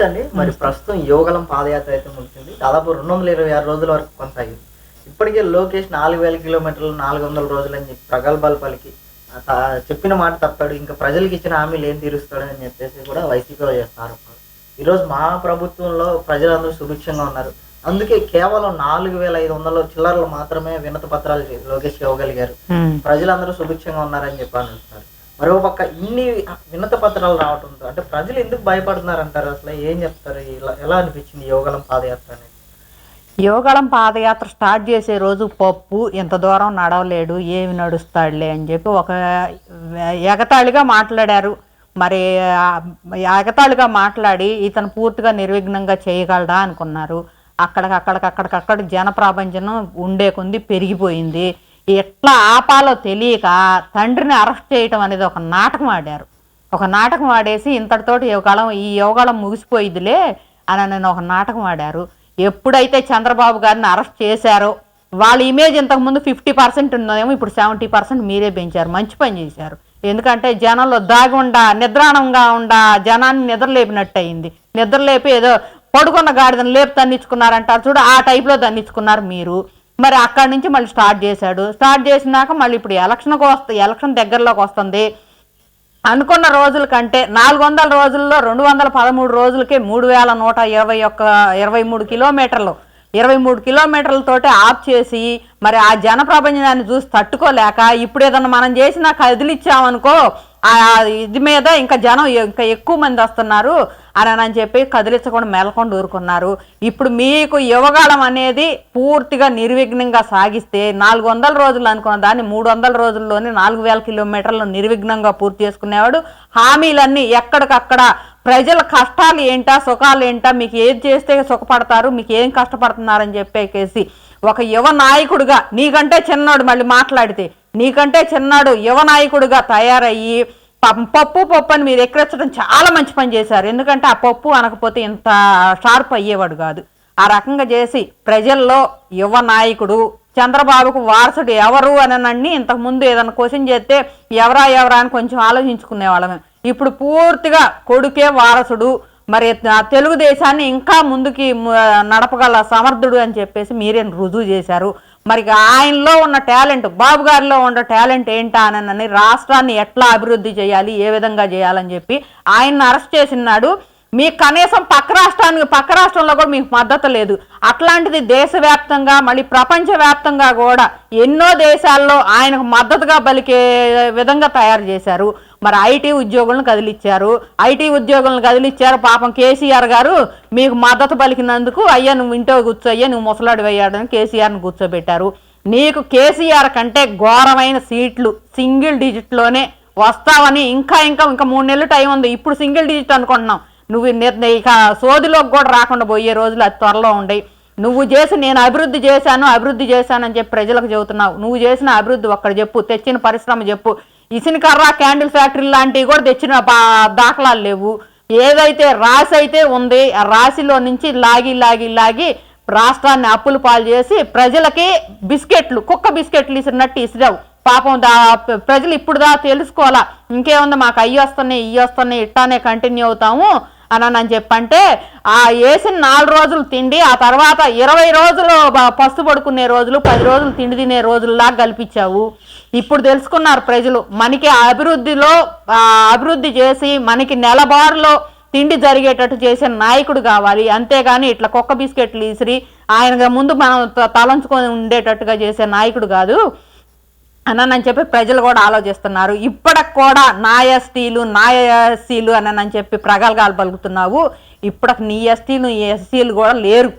నమస్తే అండి. మరి ప్రస్తుతం యోగలం పాదయాత్ర అయితే ముగిసింది. దాదాపు రెండు వందల ఇరవై ఆరు రోజుల వరకు కొనసాగింది. ఇప్పటికే లోకేష్ నాలుగు వేల కిలోమీటర్లు నాలుగు వందల రోజులు అని చెప్పి ప్రగల్భాలు పలికి చెప్పిన మాట తప్పాడు. ఇంకా ప్రజలకు ఇచ్చిన హామీలు ఏం తీరుస్తాడు అని చెప్పేసి కూడా వైసీపీలో చేస్తారు. ఈరోజు మా ప్రభుత్వంలో ప్రజలందరూ సుభిక్షంగా ఉన్నారు. అందుకే కేవలం నాలుగు వేల ఐదు వందల చిల్లరలు మాత్రమే వినత పత్రాలు లోకేష్ ఇవ్వగలిగారు. ప్రజలందరూ సుభిక్షంగా ఉన్నారని చెప్పి మరోపక్క ఇన్ని వినత పత్రాలు రావడంతో అంటే ప్రజలు ఎందుకు భయపడుతున్నారు అంటారు? అసలు ఏం చెప్తారు? ఇలా ఎలా అనిపించింది యోగలం పాదయాత్ర అనేది? యోగాళం పాదయాత్ర స్టార్ట్ చేసే రోజు పప్పు ఇంత దూరం నడవలేడు ఏమి నడుస్తాడులే అని చెప్పి ఒక ఎగతాళిగా మాట్లాడారు. మరి ఎగతాళిగా మాట్లాడి ఇతను పూర్తిగా నిర్విఘ్నంగా చేయగలడా అనుకున్నారు. అక్కడికక్కడికక్కడికక్కడ జన ప్రాపంచం ఉండే కొంది పెరిగిపోయింది. ఎట్లా ఆపాలో తెలియక తండ్రిని అరెస్ట్ చేయటం అనేది ఒక నాటకం ఆడారు. ఒక నాటకం ఆడేసి ఇంతటితోటి యోగాళం ఈ యోగాళం ముగిసిపోయిదిలే అని నేను ఒక నాటకం ఆడారు. ఎప్పుడైతే చంద్రబాబు గారిని అరెస్ట్ చేశారో వాళ్ళ ఇమేజ్ ఇంతకుముందు ఫిఫ్టీ పర్సెంట్ ఉన్నదేమో ఇప్పుడు సెవెంటీ పర్సెంట్ మీరే పెంచారు మంచి పని చేశారు. ఎందుకంటే జనంలో దాగుండా నిద్రాణంగా ఉండా జనాన్ని నిద్రలేపినట్టు అయింది నిద్రలేపి ఏదో పడుకున్న గాడిదని లేపు తన్నించుకున్నారంటారు చూడు ఆ టైప్లో దన్నిచ్చుకున్నారు మీరు. మరి అక్కడి నుంచి మళ్ళీ స్టార్ట్ చేశాడు. స్టార్ట్ చేసినాక మళ్ళీ ఇప్పుడు ఎలక్షన్కి వస్తుంది ఎలక్షన్ దగ్గరలోకి వస్తుంది. అనుకున్న రోజుల కంటే నాలుగు వందల రోజుల్లో రెండు వందల పదమూడు రోజులకే మూడు వేల నూట ఇరవై ఒక్క ఇరవై మూడు కిలోమీటర్లు ఇరవై మూడు కిలోమీటర్లతోటి ఆఫ్ చేసి మరి ఆ జనప్రపంచాన్ని చూసి తట్టుకోలేక ఇప్పుడు ఏదన్నా మనం చేసినా కదిలిచ్చామనుకో ఇది మీద ఇంకా జనం ఇంకా ఎక్కువ మంది వస్తున్నారు అని అని చెప్పి కదిలించకుండా మెలకుండా ఊరుకున్నారు. ఇప్పుడు మీకు యువగాళం అనేది పూర్తిగా నిర్విఘ్నంగా సాగిస్తే నాలుగు వందల రోజులు అనుకున్న దాన్ని మూడు వందల రోజుల్లోనే నాలుగు వేల కిలోమీటర్లు నిర్విఘ్నంగా పూర్తి చేసుకునేవాడు. హామీలన్నీ ఎక్కడికక్కడ ప్రజల కష్టాలు ఏంటా సుఖాలు ఏంటా మీకు ఏది చేస్తే సుఖపడతారు మీకు ఏం కష్టపడుతున్నారని చెప్పేసి ఒక యువ నాయకుడిగా నీకంటే చిన్నోడు మళ్ళీ మాట్లాడితే నీకంటే చిన్నాడు యువ నాయకుడిగా తయారయ్యి పప్పు పప్పు అని మీరు ఎక్కిరించడం చాలా మంచి పని చేశారు. ఎందుకంటే ఆ పప్పు అనకపోతే ఇంత షార్ప్ అయ్యేవాడు కాదు. ఆ రకంగా చేసి ప్రజల్లో యువ నాయకుడు చంద్రబాబుకు వారసుడు ఎవరు అని ఇంతకుముందు ఏదైనా క్వశ్చన్ చేస్తే ఎవరా ఎవరా అని కొంచెం ఆలోచించుకునే వాళ్ళమే. ఇప్పుడు పూర్తిగా కొడుకే వారసుడు మరి తెలుగుదేశాన్ని ఇంకా ముందుకి నడపగల సమర్థుడు అని చెప్పేసి మీరే రుజువు చేశారు. మరి ఆయనలో ఉన్న టాలెంట్ బాబు గారిలో ఉన్న టాలెంట్ ఏంటా అని రాష్ట్రాన్ని ఎట్లా అభివృద్ధి చేయాలి ఏ విధంగా చేయాలని చెప్పి ఆయన్ని అరెస్ట్ చేసినాడు మీకు కనీసం పక్క రాష్ట్రానికి పక్క రాష్ట్రంలో కూడా మీకు మద్దతు లేదు. అట్లాంటిది దేశవ్యాప్తంగా మళ్ళీ ప్రపంచవ్యాప్తంగా కూడా ఎన్నో దేశాల్లో ఆయనకు మద్దతుగా పలికే విధంగా తయారు చేశారు. మరి ఐటీ ఉద్యోగులను కదిలిచ్చారు. ఐటీ ఉద్యోగులను కదిలిచ్చారు. పాపం కేసీఆర్ గారు మీకు మద్దతు పలికినందుకు అయ్యా నువ్వు ఇంట్లో కూర్చో అయ్యా నువ్వు ముసలాడు వేయాడని కేసీఆర్ని కూర్చోబెట్టారు. నీకు కేసీఆర్ కంటే ఘోరమైన సీట్లు సింగిల్ డిజిట్లోనే వస్తావని ఇంకా ఇంకా ఇంకా మూడు నెలలు టైం ఉంది. ఇప్పుడు సింగిల్ డిజిట్ అనుకుంటున్నాం. నువ్వు నిర్ణయ ఇక సోదిలోకి కూడా రాకుండా పోయే రోజులు అది త్వరలో ఉండయి. నువ్వు చేసి నేను అభివృద్ధి చేశాను అభివృద్ధి చేశానని చెప్పి ప్రజలకు చెబుతున్నావు. నువ్వు చేసిన అభివృద్ధి ఒక్కడ చెప్పు తెచ్చిన పరిశ్రమ చెప్పు. ఇసినకర్ర క్యాండిల్ ఫ్యాక్టరీ లాంటివి కూడా తెచ్చిన పా- దాఖలాలు లేవు. ఏదైతే రాసి అయితే ఉంది ఆ రాశిలో నుంచి లాగి లాగి లాగి రాష్ట్రాన్ని అప్పులు పాలు చేసి ప్రజలకి బిస్కెట్లు కుక్క బిస్కెట్లు ఇసిరినట్టు ఇసిరావు. పాపం దా ప్రజలు ఇప్పుడు దా తెలుసుకోవాలా. ఇంకేముంది మాకు అయ్యి వస్తున్నాయి ఇవి వస్తున్నాయి ఇట్టానే కంటిన్యూ అవుతాము. అని అని చెప్పంటే ఆ వేసిన నాలుగు రోజులు తిండి ఆ తర్వాత ఇరవై రోజులు బ- పస్తు పడుకునే రోజులు పది రోజులు తిండి తినే రోజుల్లా కల్పించావు ఇప్పుడు తెలుసుకున్నారు ప్రజలు మనకి అభివృద్ధిలో అభివృద్ధి చేసి మనకి నెలబారులో తిండి జరిగేటట్టు చేసే నాయకుడు కావాలి. అంతేగాని ఇట్లా కుక్క బిస్కెట్లు ఇసిరి ఆయన ముందు మనం త- తలంచుకొని ఉండేటట్టుగా చేసే నాయకుడు కాదు. అని చెప్పి ప్రజలు కూడా ఆలోచిస్తున్నారు. ఇప్పటికి కూడా నా ఎస్టీలు నా ఎస్సీలు అని చెప్పి ప్రగల్గాలు పలుకుతున్నావు. ఇప్పటికి నీ ఎస్టీలు ఎస్సీలు కూడా లేరు.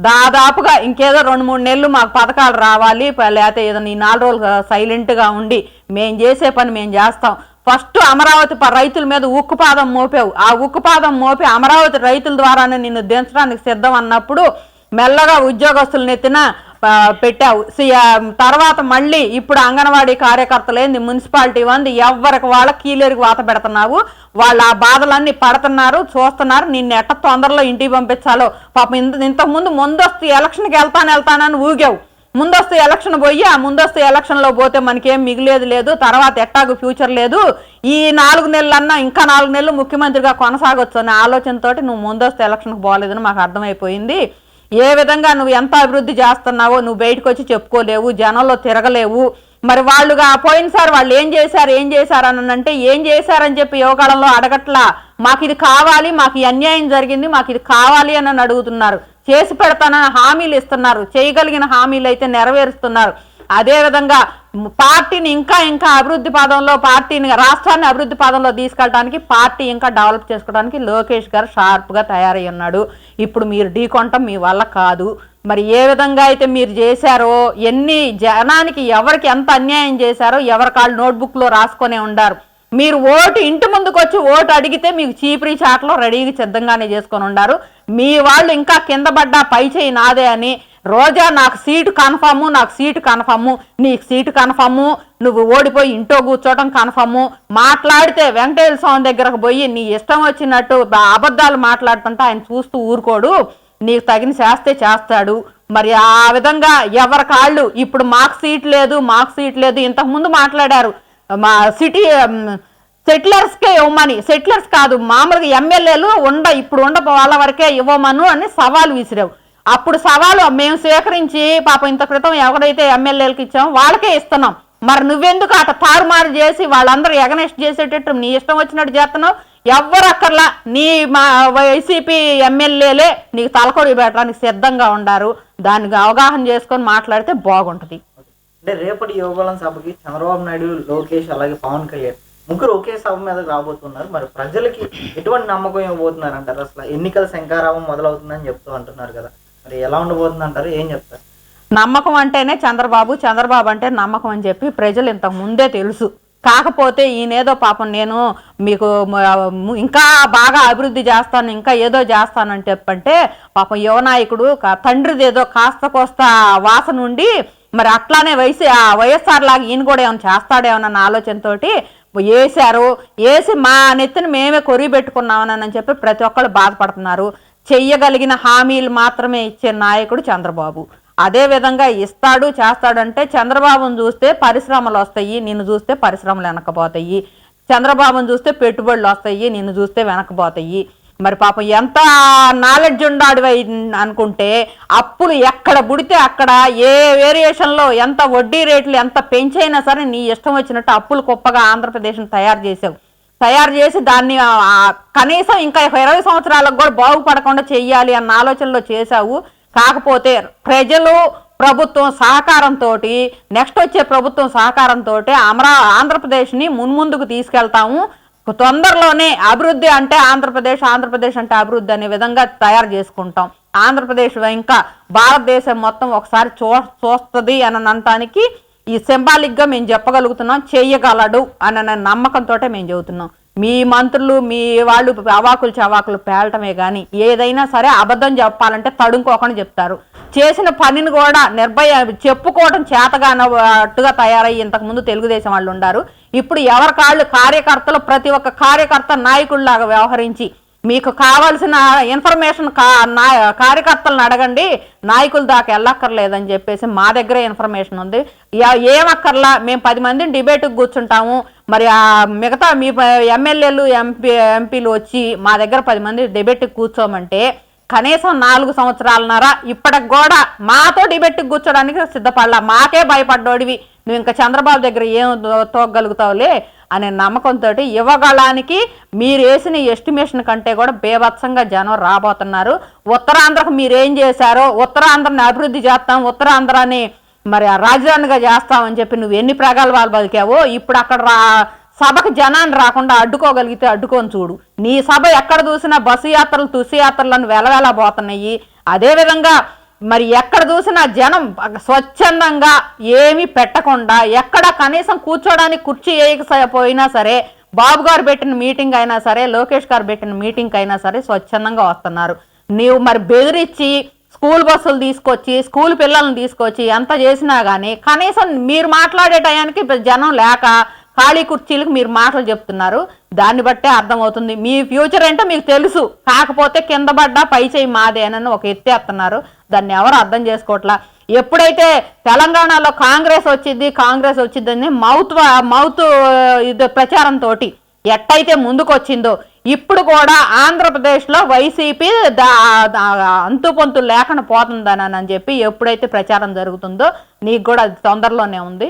దాదాపుగా ఇంకేదో రెండు మూడు నెలలు మాకు పథకాలు రావాలి లేకపోతే ఏదో ఈ నాలుగు రోజులు సైలెంట్గా ఉండి మేము చేసే పని మేము చేస్తాం. ఫస్ట్ అమరావతి ప- రైతుల మీద ఉక్కుపాదం మోపావు. ఆ ఉక్కుపాదం మోపి అమరావతి రైతుల ద్వారానే నిన్ను దించడానికి సిద్ధం అన్నప్పుడు మెల్లగా ఉద్యోగస్తులు ఎత్తిన పెట్టావు. సి- తర్వాత మళ్ళీ ఇప్పుడు అంగన్వాడీ కార్యకర్తలేంది మున్సిపాలిటీ వంది ఎవరికి వాళ్ళ కీలేరికి వాత పెడుతున్నావు. వాళ్ళు ఆ బాధలన్నీ పడుతున్నారు చూస్తున్నారు. నిన్ను ఎట్ట తొందరలో ఇంటికి పంపించాలో? పాపం ఇంత ఇంతకుముందు ముందస్తు ఎలక్షన్కి వెళ్తాను వెళ్తానని ఊగావు. ముందస్తు ఎలక్షన్ పోయి ఆ ముందస్తు ఎలక్షన్లో పోతే మనకేం మిగిలేదు లేదు. తర్వాత ఎట్టాగు ఫ్యూచర్ లేదు. ఈ నాలుగు నెలలన్నా ఇంకా నాలుగు నెలలు ముఖ్యమంత్రిగా కొనసాగొచ్చు అనే ఆలోచనతోటి నువ్వు ముందస్తు ఎలక్షన్కి పోలేదని మాకు అర్థమైపోయింది. ఏ విధంగా నువ్వు ఎంత అభివృద్ధి చేస్తున్నావో నువ్వు బయటకు వచ్చి చెప్పుకోలేవు జనంలో తిరగలేవు. మరి వాళ్ళుగా పోయినసారి వాళ్ళు ఏం చేశారు ఏం చేశారు అని అంటే ఏం చేశారని చెప్పి యువకాలంలో అడగట్లా. మాకు ఇది కావాలి మాకు అన్యాయం జరిగింది మాకు ఇది కావాలి అని అడుగుతున్నారు. చేసి పెడతానని హామీలు ఇస్తున్నారు. చేయగలిగిన హామీలు అయితే నెరవేరుస్తున్నారు. అదేవిధంగా పార్టీని ఇంకా ఇంకా అభివృద్ధి పదంలో పార్టీని రాష్ట్రాన్ని అభివృద్ధి పదంలో తీసుకెళ్ళడానికి పార్టీ ఇంకా డెవలప్ చేసుకోవడానికి లోకేష్ గారు షార్ప్గా తయారై ఉన్నాడు. ఇప్పుడు మీరు ఢీకొంటం మీ వల్ల కాదు. మరి ఏ విధంగా అయితే మీరు చేశారో ఎన్ని జనానికి ఎవరికి ఎంత అన్యాయం చేశారో ఎవరి కాళ్ళు నోట్బుక్లో రాసుకొనే ఉండారు. మీరు ఓటు ఇంటి ముందుకు వచ్చి ఓటు అడిగితే మీకు చీపురి చాట్లో రెడీగా సిద్ధంగానే చేసుకొని ఉండారు. మీ వాళ్ళు ఇంకా కింద పడ్డా పై చేయి నాదే అని రోజా నాకు సీటు కన్ఫర్ము నాకు సీటు కన్ఫర్ము నీకు సీటు కన్ఫర్ము నువ్వు ఓడిపోయి ఇంట్లో కూర్చోవడం కన్ఫర్ము మాట్లాడితే వెంకటేశ్వర స్వామి దగ్గరకు పోయి నీ ఇష్టం వచ్చినట్టు అబద్ధాలు మాట్లాడుతుంటే ఆయన చూస్తూ ఊరుకోడు నీకు తగిన చేస్తే చేస్తాడు. మరి ఆ విధంగా ఎవరి కాళ్ళు ఇప్పుడు మాకు సీట్ లేదు మాకు సీట్ లేదు ఇంతకుముందు మాట్లాడారు. మా సిటీ సెటిలర్స్కే ఇవ్వమని సెటిలర్స్ కాదు మామూలుగా ఎమ్మెల్యేలు ఉండ ఇప్పుడు ఉండ వాళ్ళ వరకే ఇవ్వమను అని సవాల్ విసిరావు. అప్పుడు సవాలు మేము స్వీకరించి పాపం ఇంత క్రితం ఎవరైతే ఎమ్మెల్యేలకు ఇచ్చామో వాళ్ళకే ఇస్తున్నాం. మరి నువ్వెందుకు అట తారుమారు చేసి వాళ్ళందరూ ఎగనెస్ట్ చేసేటట్టు నీ ఇష్టం వచ్చినట్టు చేస్తున్నావు? ఎవ్వరు అక్కర్లా. నీ మా వైసీపీ ఎమ్మెల్యేలే నీకు తలకొడి పెట్టడానికి సిద్ధంగా ఉండారు. దానికి అవగాహన చేసుకొని మాట్లాడితే బాగుంటుంది. అంటే రేపటి యువగలం సభకి చంద్రబాబు నాయుడు లోకేష్ అలాగే పవన్ కళ్యాణ్ ముగ్గురు ఒకే సభ మీద రాబోతున్నారు. మరి ప్రజలకి ఎటువంటి నమ్మకం ఇవ్వబోతున్నారు అంటారు అసలు ఎన్నికల శంకారావం మొదలవుతుందని చెప్తూ అంటున్నారు కదా. మరి ఎలా ఉండబోతుంది అంటారు ఏం చెప్తారు? నమ్మకం అంటేనే చంద్రబాబు చంద్రబాబు అంటే నమ్మకం అని చెప్పి ప్రజలు ఇంతకు ముందే తెలుసు. కాకపోతే ఈయనేదో పాపం నేను మీకు ఇంకా బాగా అభివృద్ధి చేస్తాను ఇంకా ఏదో చేస్తానని చెప్పంటే పాపం యువనాయకుడు తండ్రిది ఏదో కాస్త కోస్త వాసన ఉండి మరి అట్లానే వయసు ఆ వైఎస్ఆర్ లాగా ఈయన కూడా ఏమైనా చేస్తాడేమోనన్న ఆలోచనతోటి వేశారు వేసి మా నెత్తిని మేమే కొరిగి పెట్టుకున్నామని చెప్పి ప్రతి ఒక్కళ్ళు బాధపడుతున్నారు. చెయ్యగలిగిన హామీలు మాత్రమే ఇచ్చే నాయకుడు చంద్రబాబు. అదే విధంగా ఇస్తాడు చేస్తాడంటే చంద్రబాబును చూస్తే పరిశ్రమలు వస్తాయి నిన్ను చూస్తే పరిశ్రమలు వెనకపోతాయి చంద్రబాబును చూస్తే పెట్టుబడులు వస్తాయి నిన్ను చూస్తే వెనకపోతాయి మరి పాపం ఎంత నాలెడ్జ్ ఉండాడు అనుకుంటే అప్పులు ఎక్కడ పుడితే అక్కడ ఏ వేరియేషన్లో ఎంత వడ్డీ రేట్లు ఎంత పెంచైనా సరే నీ ఇష్టం వచ్చినట్టు అప్పులు కుప్పగా ఆంధ్రప్రదేశ్ని తయారు చేసావు. తయారు చేసి దాన్ని కనీసం ఇంకా ఇరవై సంవత్సరాలకు కూడా బాగుపడకుండా చెయ్యాలి అన్న ఆలోచనలో చేశావు. కాకపోతే ప్రజలు ప్రభుత్వం సహకారంతో నెక్స్ట్ వచ్చే ప్రభుత్వం సహకారంతో అమరా ఆంధ్రప్రదేశ్ని మున్ముందుకు తీసుకెళ్తాము. తొందరలోనే అభివృద్ధి అంటే ఆంధ్రప్రదేశ్ ఆంధ్రప్రదేశ్ అంటే అభివృద్ధి అనే విధంగా తయారు చేసుకుంటాం. ఆంధ్రప్రదేశ్ ఇంకా భారతదేశం మొత్తం ఒకసారి చూ చూస్తుంది అని అనటానికి ఈ సింబాలిక్గా మేము చెప్పగలుగుతున్నాం చేయగలడు అన్న నమ్మకంతో మేము చెబుతున్నాం. మీ మంత్రులు మీ వాళ్ళు అవాకులు చవాకులు పేలటమే కానీ ఏదైనా సరే అబద్ధం చెప్పాలంటే తడుముకోకుండా చెప్తారు. చేసిన పనిని కూడా నిర్భయ చెప్పుకోవడం చేతగానట్టుగా తయారయ్యి ఇంతకుముందు తెలుగుదేశం వాళ్ళు ఉండారు. ఇప్పుడు ఎవరి కాళ్ళు కార్యకర్తలు ప్రతి ఒక్క కార్యకర్త నాయకుల్లాగా వ్యవహరించి మీకు కావాల్సిన ఇన్ఫర్మేషన్ కా నా కార్యకర్తలను అడగండి. నాయకుల దాకా వెళ్ళక్కర్లేదని చెప్పేసి మా దగ్గరే ఇన్ఫర్మేషన్ ఉంది. యా- ఏమక్కర్లా? మేము పది మందిని డిబేట్కి కూర్చుంటాము. మరి ఆ మిగతా మీ ఎమ్మెల్యేలు ఎంపీ ఎంపీలు వచ్చి మా దగ్గర పది మంది డిబేట్కి కూర్చోమంటే కనీసం నాలుగు సంవత్సరాలన్నర ఇప్పటికి కూడా మాతో డిబెట్కి కూర్చోడానికి సిద్ధపడలా. మాకే భయపడ్డోడివి. నువ్వు ఇంకా చంద్రబాబు దగ్గర ఏం తోగలుగుతావులే అనే నమ్మకంతో ఇవ్వగలానికి మీరు వేసిన ఎస్టిమేషన్ కంటే కూడా బేభత్సంగా జనం రాబోతున్నారు. ఉత్తరాంధ్రకు మీరు ఏం చేశారో ఉత్తరాంధ్రని అభివృద్ధి చేస్తాం ఉత్తరాంధ్రాన్ని మరి రాజధానిగా చేస్తామని చెప్పి నువ్వు ఎన్ని ప్రగల్భాలు బతికావో ఇప్పుడు అక్కడ రా సభకు జనాన్ని రాకుండా అడ్డుకోగలిగితే అడ్డుకొని చూడు. నీ సభ ఎక్కడ చూసినా బస్సు యాత్రలు తుసి యాత్రలను వెలవెలబోతున్నాయి అదేవిధంగా మరి ఎక్కడ చూసినా జనం స్వచ్ఛందంగా ఏమీ పెట్టకుండా ఎక్కడ కనీసం కూర్చోడానికి కుర్చీ వేయకపోయినా సరే బాబు గారు పెట్టిన మీటింగ్ అయినా సరే లోకేష్ గారు పెట్టిన మీటింగ్ అయినా సరే స్వచ్ఛందంగా వస్తున్నారు. నీవు మరి బెదిరించి స్కూల్ బస్సులు తీసుకొచ్చి స్కూల్ పిల్లల్ని తీసుకొచ్చి ఎంత చేసినా కానీ కనీసం మీరు మాట్లాడే టయానికి జనం లేక ఖాళీ కుర్చీలకు మీరు మాటలు చెప్తున్నారు. దాన్ని బట్టే అర్థమవుతుంది. మీ ఫ్యూచర్ ఏంటో మీకు తెలుసు. కాకపోతే కింద పడ్డా పై చేయి మాదేనని ఒక ఎత్తేస్తున్నారు దాన్ని ఎవరు అర్థం చేసుకోవట్లా? ఎప్పుడైతే తెలంగాణలో కాంగ్రెస్ వచ్చింది కాంగ్రెస్ వచ్చిందని మౌత్ మౌత్ ఇది ప్రచారంతో ఎట్టయితే ముందుకొచ్చిందో ఇప్పుడు కూడా ఆంధ్రప్రదేశ్లో వైసీపీ అంతుపొంతు లేఖన పోతుందనని లేకుండా పోతుందని అని చెప్పి ఎప్పుడైతే ప్రచారం జరుగుతుందో నీకు కూడా అది తొందరలోనే ఉంది.